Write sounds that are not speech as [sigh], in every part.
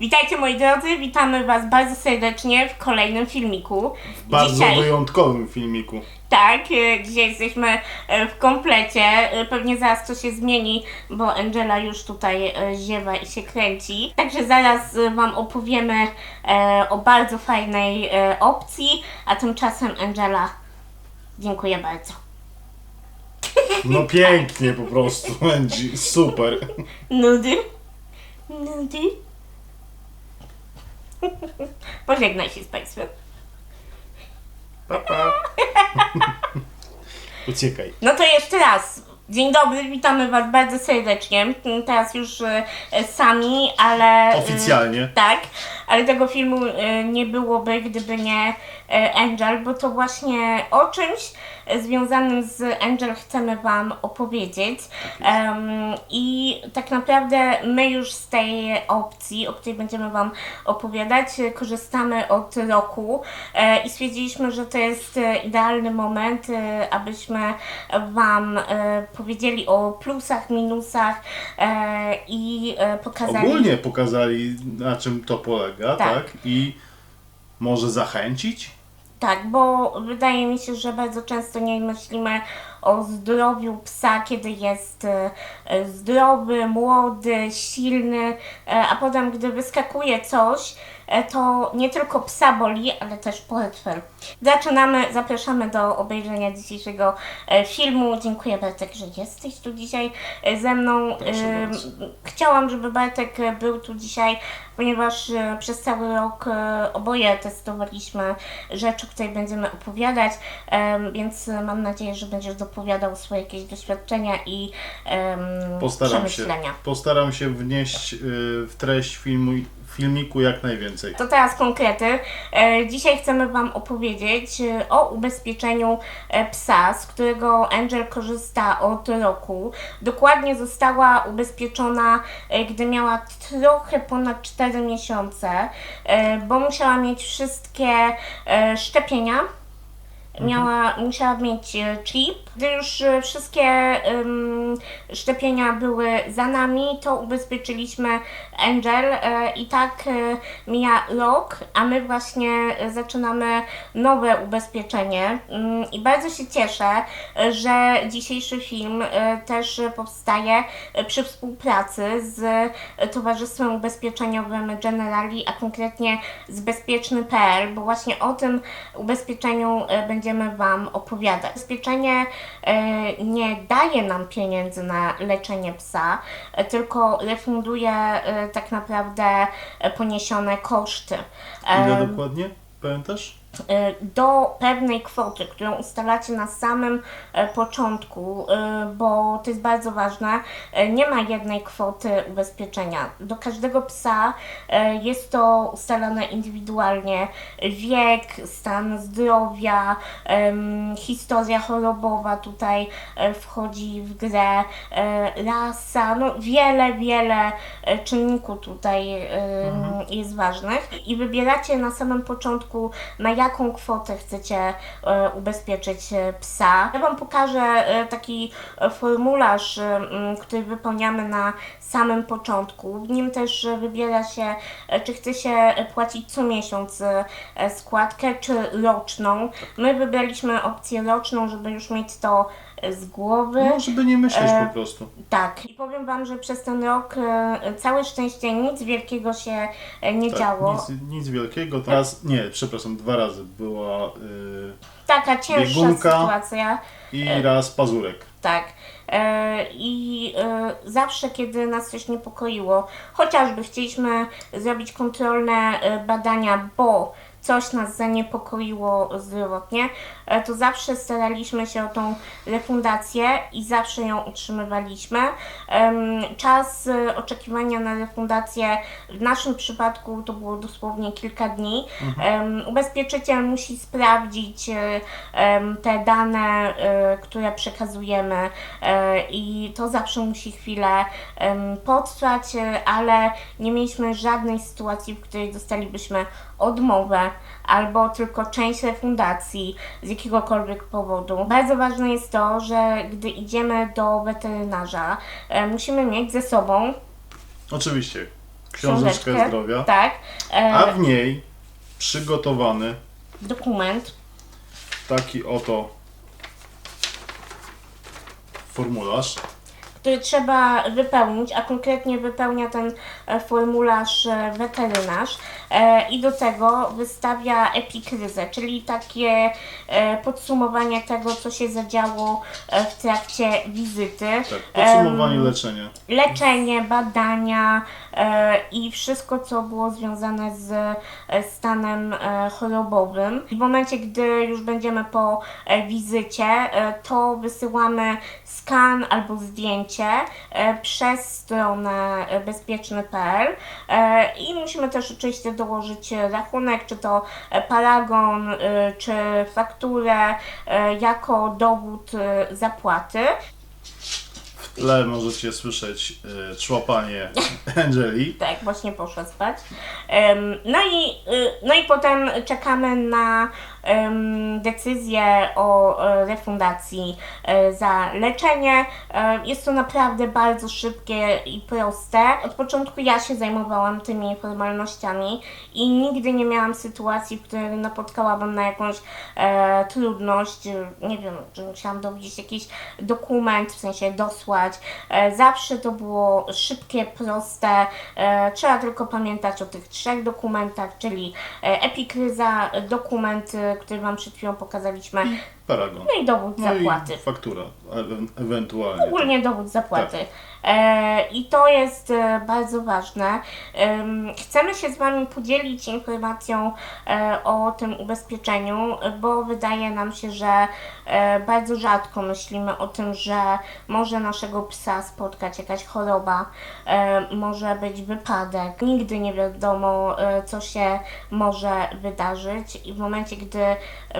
Witajcie moi drodzy, witamy Was bardzo serdecznie w kolejnym filmiku. W bardzo Dzisiaj, wyjątkowym filmiku. tak, e, dzisiaj jesteśmy e, w komplecie. E, Pewnie zaraz to się zmieni, bo Angela już tutaj e, ziewa i się kręci. Także zaraz e, Wam opowiemy e, o bardzo fajnej e, opcji, a tymczasem Angela, dziękuję bardzo. No pięknie po prostu, Angie, super. Nudy? Nudy? [laughs] Pożegnaj się z Państwem. Pa, pa. [laughs] Uciekaj. No to jeszcze raz. Dzień dobry, witamy Was bardzo serdecznie. Teraz już e, e, sami, ale. e, Oficjalnie. tak, ale tego filmu e, nie byłoby, gdyby nie Angel, bo to właśnie o czymś e, związanym z Angel chcemy Wam opowiedzieć. Em, I tak naprawdę my już z tej opcji, o której będziemy Wam opowiadać, e, korzystamy od roku e, i stwierdziliśmy, że to jest e, idealny moment, e, abyśmy Wam e, powiedzieli o plusach, minusach e, i e, pokazali. Ogólnie pokazali na czym to polega, Tak. tak? I może zachęcić? Tak, bo wydaje mi się, że bardzo często nie myślimy o zdrowiu psa, kiedy jest e, e, zdrowy, młody, silny, e, a potem, gdy wyskakuje coś, to nie tylko psa boli, ale też portfel. Zaczynamy, zapraszamy do obejrzenia dzisiejszego filmu. Dziękuję Bartek, że jesteś tu dzisiaj ze mną. Chciałam, żeby Bartek był tu dzisiaj, ponieważ e, przez cały rok e, oboje testowaliśmy rzeczy, które będziemy opowiadać, więc e, mam nadzieję, że będziesz dopowiadał swoje jakieś doświadczenia i Postaram się, przemyślenia. postaram się wnieść y, w treść filmu, filmiku jak najwięcej. To teraz konkrety. E, Dzisiaj chcemy Wam opowiedzieć e, o ubezpieczeniu e, psa, z którego Angel korzysta od roku. Dokładnie została ubezpieczona, gdy miała trochę ponad 4 miesiące, bo musiała mieć wszystkie szczepienia. Miała, musiała mieć e, chip. Gdy już e, wszystkie szczepienia były za nami, to ubezpieczyliśmy Angel e, i tak mija rok, a my właśnie zaczynamy nowe ubezpieczenie Mm, i bardzo się cieszę, że dzisiejszy film też powstaje przy współpracy z Towarzystwem Ubezpieczeniowym Generali, a konkretnie z Bezpieczny.pl, bo właśnie o tym ubezpieczeniu e, będziemy Wam opowiadać. Ubezpieczenie e, nie daje nam pieniędzy na leczenie psa, e, tylko refunduje e, tak naprawdę poniesione koszty. Ile dokładnie? Pamiętasz? E, do pewnej kwoty, którą ustalacie na samym e, początku, e, bo to jest bardzo ważne, nie ma jednej kwoty ubezpieczenia. Do każdego psa jest to ustalane indywidualnie. Wiek, stan zdrowia, historia chorobowa tutaj wchodzi w grę, rasa, no wiele, wiele czynników tutaj em, jest ważnych i wybieracie na samym początku na jaką kwotę chcecie e, ubezpieczyć e, psa. Ja Wam pokażę e, taki formularz, który wypełniamy na samym początku. W nim też wybiera się, czy chce się płacić co miesiąc składkę, czy roczną. My wybraliśmy opcję roczną, żeby już mieć to z głowy. No, żeby nie myśleć E, po prostu. Tak. I powiem Wam, że przez ten rok e, całe szczęście nic wielkiego się e, nie Tak, działo. nic, nic wielkiego. Teraz, nie, przepraszam, dwa razy była Taka cięższa Biegunka. sytuacja. i raz pazurek. Tak. I zawsze, kiedy nas coś niepokoiło, chociażby chcieliśmy zrobić kontrolne badania, bo coś nas zaniepokoiło zdrowotnie, e, to zawsze staraliśmy się o tą refundację i zawsze ją utrzymywaliśmy. Czas e, oczekiwania na refundację w naszym przypadku to było dosłownie kilka dni. Em, Ubezpieczyciel musi sprawdzić e, te dane, które przekazujemy i to zawsze musi chwilę potrwać, ale nie mieliśmy żadnej sytuacji, w której dostalibyśmy odmowę albo tylko część refundacji z jakiegokolwiek powodu. Bardzo ważne jest to, że gdy idziemy do weterynarza, e, musimy mieć ze sobą Oczywiście. książeczkę zdrowia, Tak. E, a w niej przygotowany dokument. taki oto formularz. Który trzeba wypełnić, a konkretnie wypełnia ten e, formularz e, weterynarz e, i do tego wystawia epikryzę, czyli takie podsumowanie tego, co się zadziało w trakcie wizyty. Tak, podsumowanie leczenia. leczenie, badania i wszystko, co było związane z e, stanem e, chorobowym. W momencie, gdy już będziemy po e, wizycie, e, to wysyłamy skan albo zdjęcie e, przez stronę e, bezpieczny.pl e, i musimy też oczywiście dołożyć rachunek, czy to e, paragon, e, czy fakturę e, jako dowód e, zapłaty. Tle możecie słyszeć y, człapanie [laughs] Angeli. Tak, właśnie poszła spać. No, i, y, no i potem czekamy na decyzję o e, refundacji e, za leczenie. E, Jest to naprawdę bardzo szybkie i proste. Od początku ja się zajmowałam tymi formalnościami i nigdy nie miałam sytuacji, w której napotkałabym na jakąś e, trudność. Nie wiem, że musiałam dowiedzieć jakiś dokument, w sensie dosłać. E, zawsze to było szybkie, proste. E, trzeba tylko pamiętać o tych trzech dokumentach, czyli e, epikryza, dokument, który Wam przed chwilą pokazaliśmy, Paragon. no i dowód No zapłaty. i faktura, e- ewentualnie. Ogólnie dowód zapłaty. E, I to jest e, bardzo ważne. Em, chcemy się z Wami podzielić informacją e, o tym ubezpieczeniu, e, bo wydaje nam się, że e, bardzo rzadko myślimy o tym, że może naszego psa spotkać jakaś choroba, e, może być wypadek. Nigdy nie wiadomo, e, co się może wydarzyć, i w momencie, gdy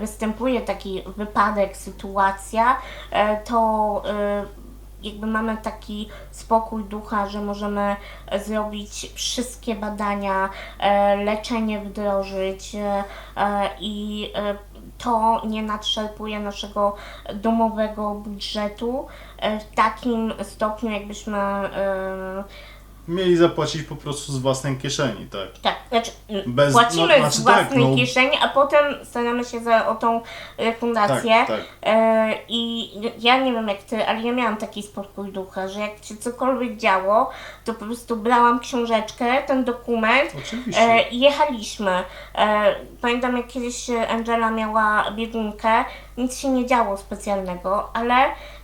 występuje taki wypadek, sytuacja, e, to e, jakby mamy taki spokój ducha, że możemy zrobić wszystkie badania, e, leczenie wdrożyć i to nie nadszarpuje naszego domowego budżetu. W takim stopniu, jakbyśmy Mieli zapłacić po prostu z własnej kieszeni, tak. tak, znaczy m, Bez- płacimy no, znaczy z tak, własnej no. kieszeni, a potem staramy się za, o tą refundację. Tak, tak. E, I ja nie wiem jak ty, ale ja miałam taki spokój ducha, że jak się cokolwiek działo, to po prostu brałam książeczkę, ten dokument e, i jechaliśmy. E, pamiętam jak kiedyś Angela miała biegunkę, nic się nie działo specjalnego, ale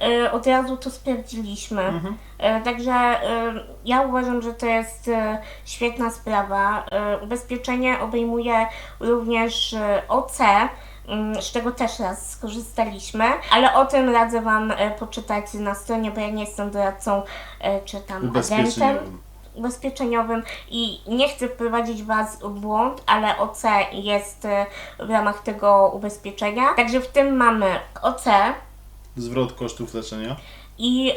e, od razu to sprawdziliśmy. Mhm. E, Także e, ja uważam, że to jest e, świetna sprawa. E, Ubezpieczenie obejmuje również e, OC, mm, z czego też raz skorzystaliśmy, ale o tym radzę Wam e, poczytać na stronie, bo ja nie jestem doradcą e, czy tam agentem Ubezpieczeniowym. Ubezpieczeniowym i nie chcę wprowadzić Was w błąd, ale OC jest e, w ramach tego ubezpieczenia. Także w tym mamy OC, Zwrot kosztów leczenia. i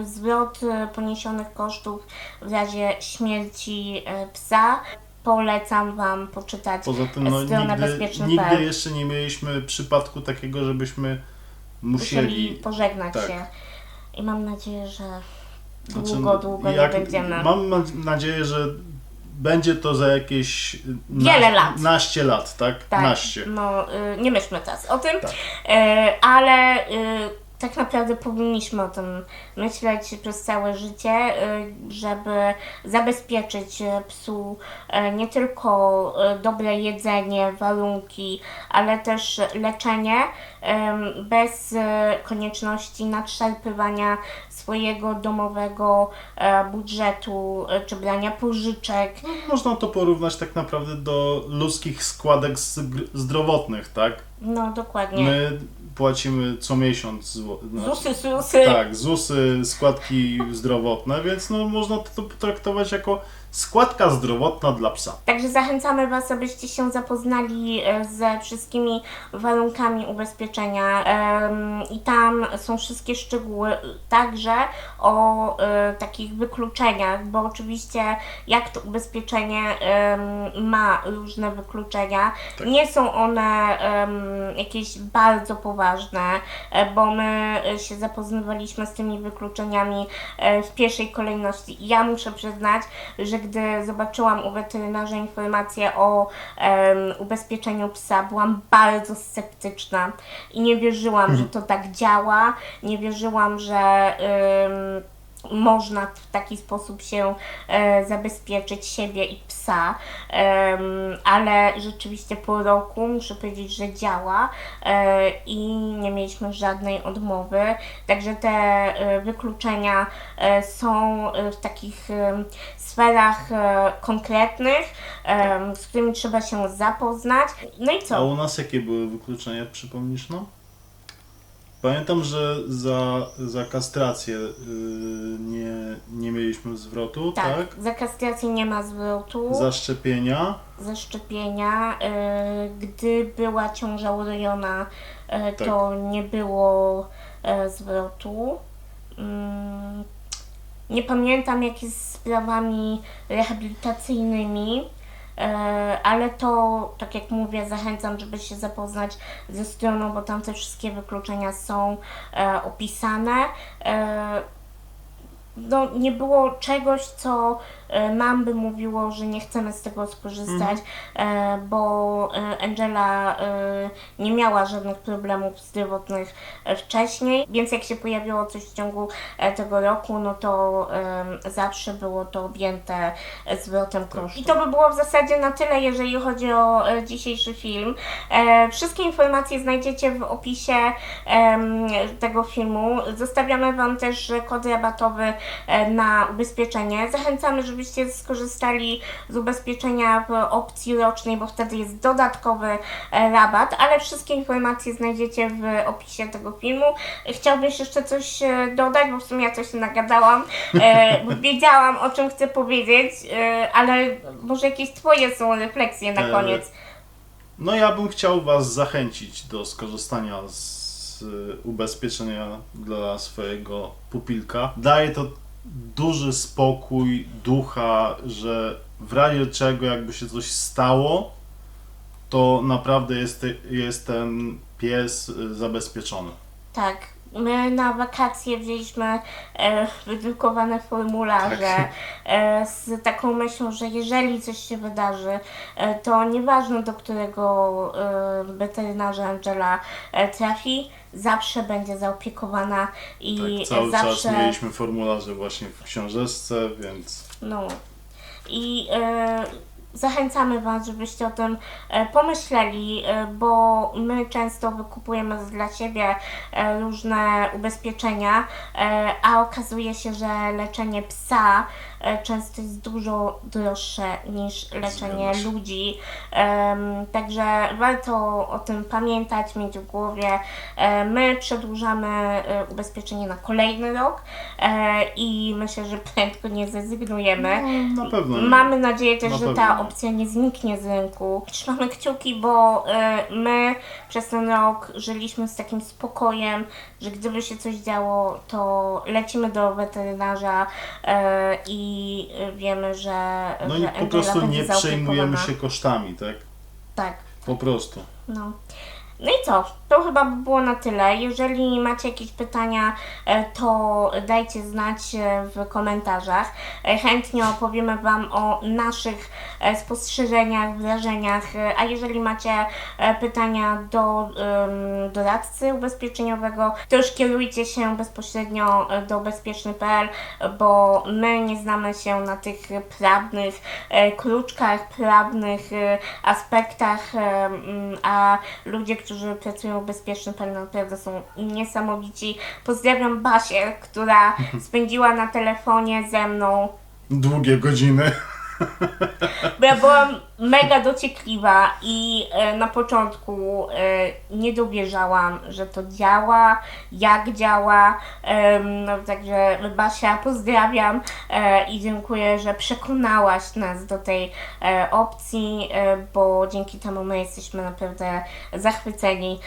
y, zwrot y, poniesionych kosztów w razie śmierci psa. Polecam Wam poczytać Poza tym no, stronę nigdy, nigdy jeszcze nie mieliśmy przypadku takiego, żebyśmy Musieli musieli... pożegnać tak. się. I mam nadzieję, że Znaczy, długo, długo jak- nie będziemy. Mam ma- nadzieję, że będzie to za jakieś Wiele lat. naście lat, tak? Tak, Naście. no y, nie myślmy teraz o tym, Tak. y, ale y, tak naprawdę powinniśmy o tym myśleć przez całe życie, y, żeby zabezpieczyć y, psu y, nie tylko dobre jedzenie, warunki, ale też leczenie bez konieczności nadszarpywania swojego domowego budżetu czy brania pożyczek. No, można to porównać tak naprawdę do ludzkich składek zdrowotnych, tak? No dokładnie. My płacimy co miesiąc zło- znaczy, ZUSy, susy. Tak, ZUSy, składki zdrowotne, więc no, można to potraktować jako składka zdrowotna dla psa. Także zachęcamy Was, abyście się zapoznali e, ze wszystkimi warunkami ubezpieczenia i tam są wszystkie szczegóły, także o e, takich wykluczeniach, bo oczywiście jak to ubezpieczenie ma różne wykluczenia, Tak. nie są one jakieś bardzo poważne, e, bo my się zapoznawaliśmy z tymi wykluczeniami w pierwszej kolejności. I Ja muszę przyznać, że gdy zobaczyłam u weterynarza informację o em, ubezpieczeniu psa, byłam bardzo sceptyczna i nie wierzyłam, że to tak działa. Nie wierzyłam, że em, można w taki sposób się e, zabezpieczyć siebie i psa, ale rzeczywiście po roku muszę powiedzieć, że działa e, i nie mieliśmy żadnej odmowy, także te e, wykluczenia e, są w takich sferach konkretnych, z którymi trzeba się zapoznać. No i A co? u nas jakie były wykluczenia, przypomnisz nam? Pamiętam, że za, za kastrację y, nie, nie mieliśmy zwrotu, tak? Tak, za kastrację nie ma zwrotu. Za szczepienia, zaszczepienia. e, Gdy była ciąża urojona, e, Tak. to nie było e, zwrotu. Mm, Nie pamiętam jak jest z sprawami rehabilitacyjnymi, ale to, tak jak mówię, zachęcam, żeby się zapoznać ze stroną, bo tam te wszystkie wykluczenia są e, opisane. E, no, nie było czegoś, co e, nam by mówiło, że nie chcemy z tego skorzystać, e, bo e, Angela nie miała żadnych problemów zdrowotnych wcześniej, więc jak się pojawiło coś w ciągu tego roku, no to zawsze było to objęte zwrotem kosztów. I to by było w zasadzie na tyle, jeżeli chodzi o dzisiejszy film. Wszystkie informacje znajdziecie w opisie tego filmu. Zostawiamy Wam też kod rabatowy na ubezpieczenie. Zachęcamy, żebyście skorzystali z ubezpieczenia w opcji rocznej, bo wtedy jest dodatkowy e, rabat, ale wszystkie informacje znajdziecie w opisie tego filmu. Chciałbyś jeszcze coś e, dodać, bo w sumie ja coś nagadałam, e, [laughs] wiedziałam o czym chcę powiedzieć, ale może jakieś Twoje są refleksje na koniec. No ja bym chciał Was zachęcić do skorzystania z ubezpieczenia dla swojego pupilka. Daje to duży spokój ducha, że w razie czego jakby się coś stało, to naprawdę jest, jest ten pies y, zabezpieczony. Tak. My na wakacje wzięliśmy e, wydrukowane formularze Tak. e, z taką myślą, że jeżeli coś się wydarzy, e, to nieważne do którego e, weterynarza Angela e, trafi, zawsze będzie zaopiekowana i Tak, cały zawsze. czas mieliśmy formularze właśnie w książeczce, więc No. I e, zachęcamy Was, żebyście o tym e, pomyśleli, e, bo my często wykupujemy dla siebie e, różne ubezpieczenia, a okazuje się, że leczenie psa często jest dużo droższe niż leczenie ludzi. Także warto o tym pamiętać, mieć w głowie. E, my przedłużamy e, ubezpieczenie na kolejny rok e, i myślę, że prędko nie zrezygnujemy. no, na pewno. Mamy nadzieję też, Na że pewno ta opcja nie zniknie z rynku. Trzymamy kciuki, bo e, my przez ten rok żyliśmy z takim spokojem, że gdyby się coś działo, to lecimy do weterynarza e, i wiemy, że, No że i po Angela prostu będzie nie przejmujemy się kosztami, tak? Tak. Po prostu. No. No i co? To chyba by było na tyle. Jeżeli macie jakieś pytania, e, to dajcie znać e, w komentarzach. E, Chętnie opowiemy Wam o naszych spostrzeżeniach, wrażeniach. A jeżeli macie pytania do em, doradcy ubezpieczeniowego, to już kierujcie się bezpośrednio do bezpieczny.pl, bo my nie znamy się na tych prawnych kruczkach, prawnych aspektach, a ludzie, którzy pracują w bezpieczny.pl naprawdę są niesamowici. Pozdrawiam Basię, która [laughs] spędziła na telefonie ze mną Długie godziny. Bo ja byłam mega dociekliwa i e, na początku e, nie dowierzałam, że to działa, jak działa. No, także Basia, pozdrawiam e, i dziękuję, że przekonałaś nas do tej opcji, bo dzięki temu my jesteśmy naprawdę zachwyceni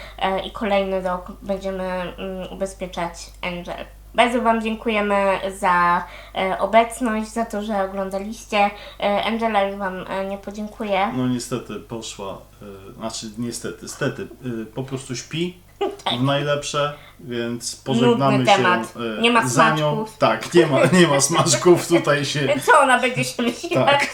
i kolejny rok będziemy mm, ubezpieczać Angel. Bardzo Wam dziękujemy za e, obecność, za to, że oglądaliście. E, Angela już Wam e, nie podziękuję. No niestety poszła, y, znaczy niestety, stety, y, po prostu śpi. [laughs] w najlepsze, więc pożegnamy Nudny się temat. Nie ma za nią. Tak, nie ma, nie ma smaczków tutaj się. [laughs] Co ona będzie się myślała? Tak.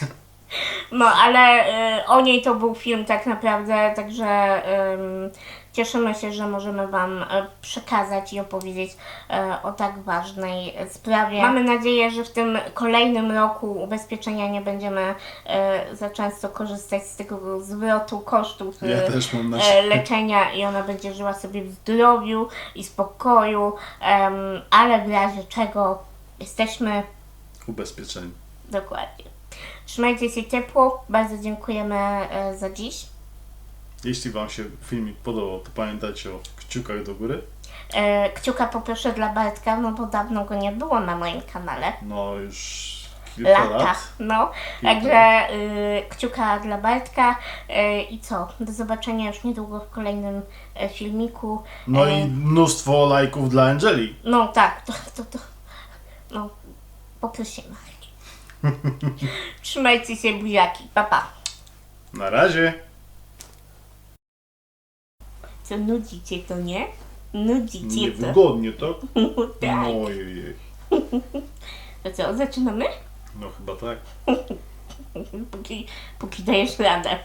No, ale y, o niej to był film tak naprawdę, także ym, cieszymy się, że możemy Wam y, przekazać i opowiedzieć y, o tak ważnej sprawie. Mamy nadzieję, że w tym kolejnym roku ubezpieczenia nie będziemy za często korzystać z tego zwrotu kosztów Ja też mam e, nadzieję. leczenia i ona będzie żyła sobie w zdrowiu i spokoju, ale w razie czego jesteśmy Ubezpieczeni. Dokładnie. Trzymajcie się ciepło. Bardzo dziękujemy e, za dziś. Jeśli Wam się filmik podobał, to pamiętajcie o kciukach do góry. E, Kciuka poproszę dla Bartka, no bo dawno go nie było na moim kanale. No już kilka Lata. lat. No, Kilka także y, kciuka dla Bartka y, i co? Do zobaczenia już niedługo w kolejnym e, filmiku. No E, i mnóstwo lajków dla Angeli. No tak, to, to, to no, poprosimy. [laughs] Trzymajcie się buziaki, pa pa. Na razie. Co nudzicie to, nie? Nudzicie to. Niewygodnie, tak? [laughs] tak. Ojej. To co, zaczynamy? No chyba tak. [laughs] Póki, póki dajesz radę.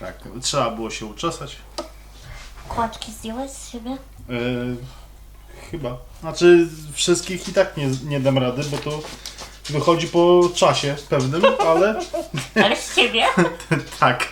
Tak, trzeba było się uczesać. Kłaczki zdjąłeś z siebie? E, chyba. Znaczy wszystkich i tak nie, nie dam rady, bo to wychodzi po czasie pewnym, ale [laughs] Ale z ciebie? tak.